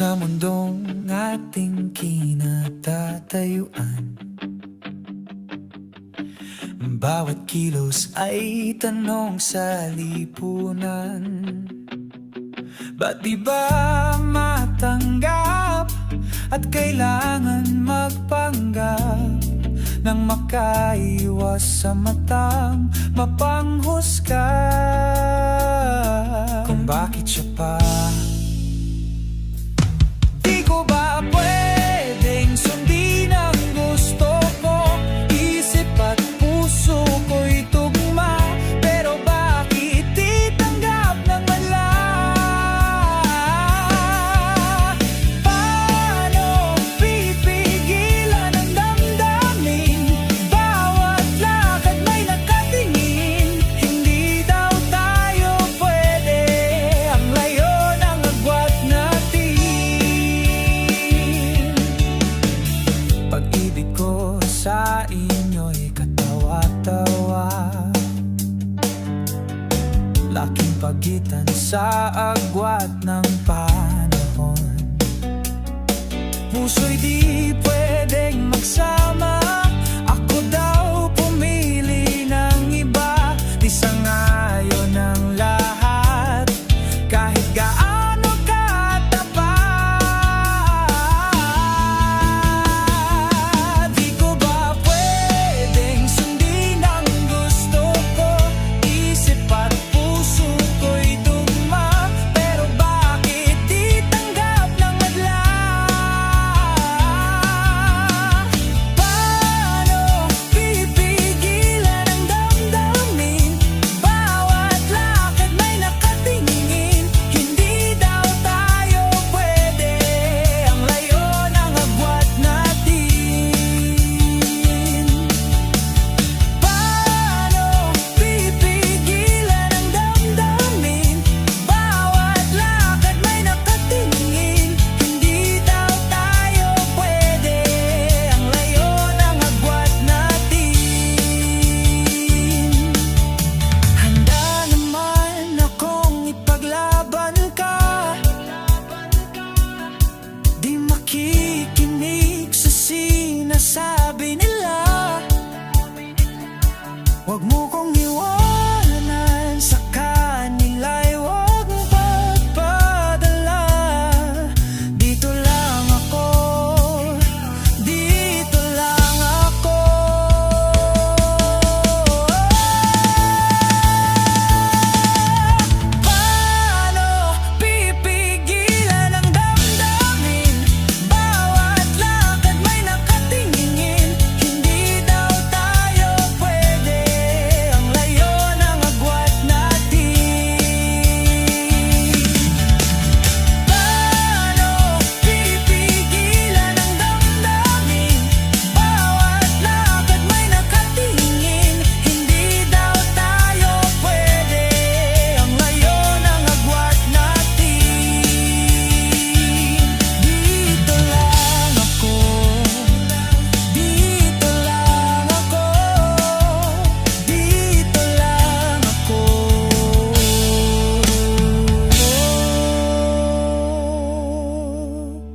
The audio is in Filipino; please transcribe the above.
Sa mundong ating kinatatayuan. Bawat kilos ay tanong sa lipunan. Ba't di ba matanggap at kailangan magpanggap Nang makaiwas sa matang mapanghusga? Kung bakit siya pa pagitan sa agwat ng panahon. Puso'y di pwedeng magsa